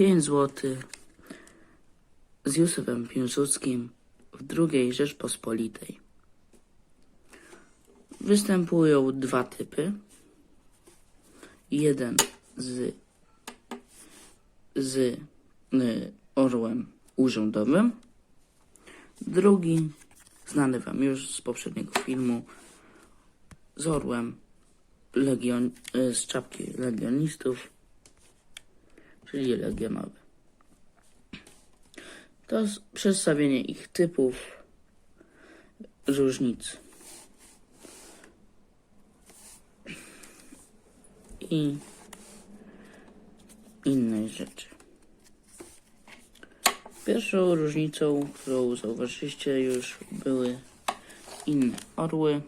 5 zł z Józefem Piłsudskim w II Rzeczpospolitej. Występują dwa typy. Jeden z, z y, orłem urzędowym, drugi, znany wam już z poprzedniego filmu, z orłem legion, y, z czapki legionistów, czyli legionowy. To przedstawienie ich typów, różnic i innej rzeczy. Pierwszą różnicą, którą zauważyliście już, były inne orły.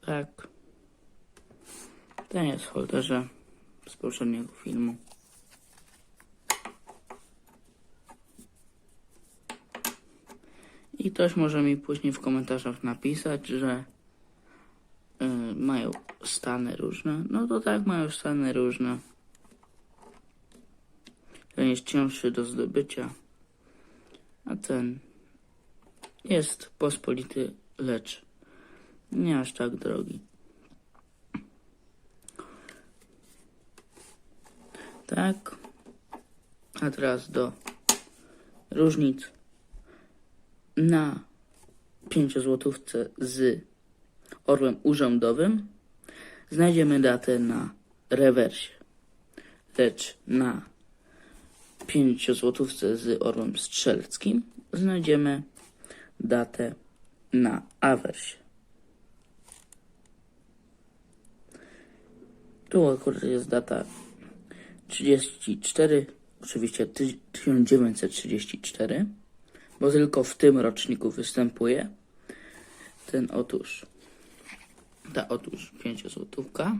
Tak. Ten w holderze z poprzedniego filmu. I ktoś może mi później w komentarzach napisać, że y, mają stany różne. No to tak, mają stany różne. Ten jest cięższy do zdobycia, a ten jest pospolity, lecz nie aż tak drogi. Tak. A teraz do różnic na 5 złotówce z orłem urzędowym znajdziemy datę na rewersie. Lecz na 5 złotówce z orłem strzeleckim znajdziemy datę na awersie. Tu akurat jest data 34, oczywiście ty- 1934, bo tylko w tym roczniku występuje ten otóż, ta otóż 5 złotówka.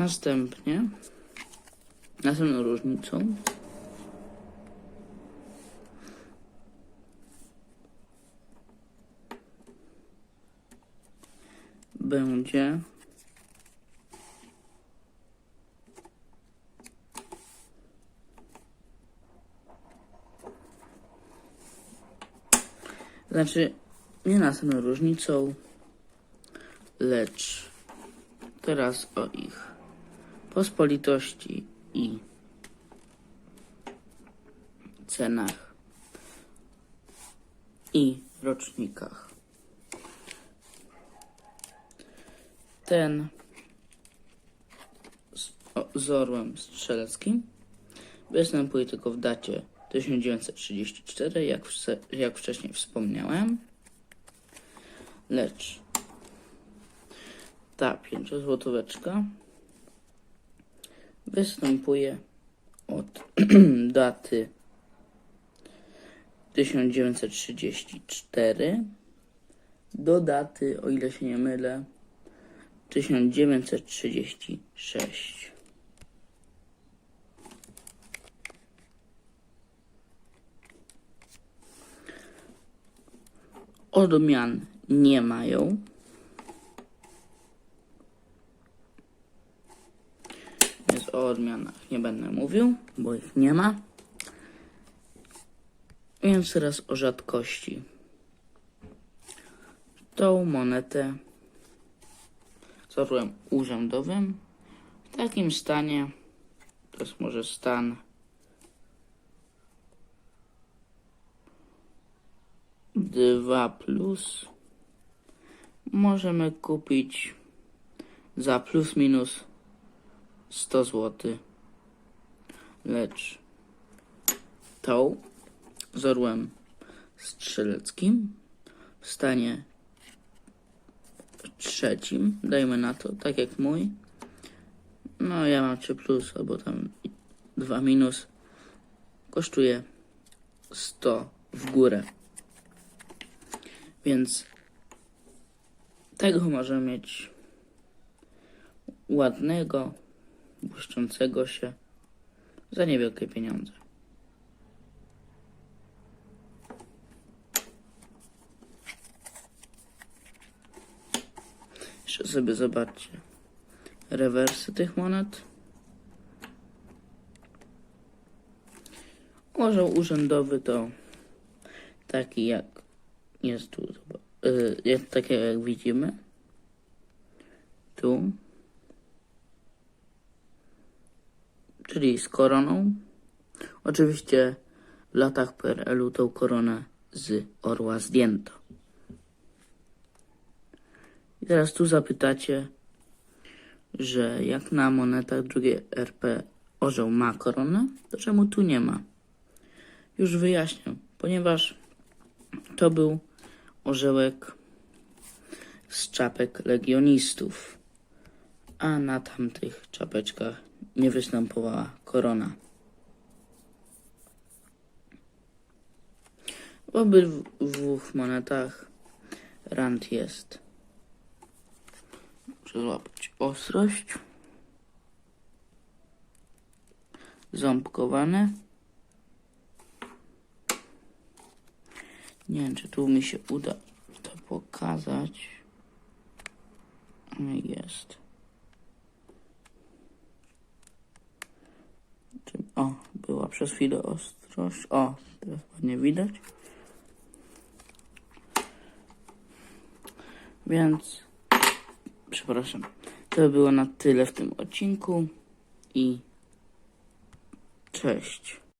Następnie, następną różnicą. Będzie. Znaczy nie następną różnicą, lecz teraz o ich pospolitości i cenach i rocznikach. Ten z, o, z orłem strzeleckim występuje tylko w dacie 1934, jak, wse- jak wcześniej wspomniałem. Lecz ta pięciozłotóweczka występuje od daty 1934 do daty, o ile się nie mylę, 1936. Odmian nie mają. O odmianach nie będę mówił, bo ich nie ma. Więc teraz o rzadkości. Tą monetę z orłem urzędowym w takim stanie, to jest może stan dwa plus, możemy kupić za plus minus 100 zł. Lecz tą z orłem strzeleckim w stanie trzecim, dajmy na to, tak jak mój. No ja mam 3 plus, albo tam 2 minus. Kosztuje 100 w górę. Więc Tego możemy mieć ładnego, błyszczącego się za niewielkie pieniądze. Jeszcze sobie zobaczcie rewersy tych monet. Orzeł urzędowy to taki jak jest tu, y, jest takie jak widzimy. Tu. Czyli z koroną. Oczywiście w latach PRL-u tą koronę z orła zdjęto. I teraz tu zapytacie, że jak na monetach drugiej RP orzeł ma koronę, to czemu tu nie ma? Już wyjaśnię, ponieważ to był orzełek z czapek legionistów, a na tamtych czapeczkach nie występowała korona. W obydwu monetach rand jest. Muszę złapać ostrość. Ząbkowane. Nie wiem, czy tu mi się uda to pokazać. Jest. O, była przez chwilę ostrość. O, teraz ładnie widać. Więc, przepraszam, to było na tyle w tym odcinku i cześć.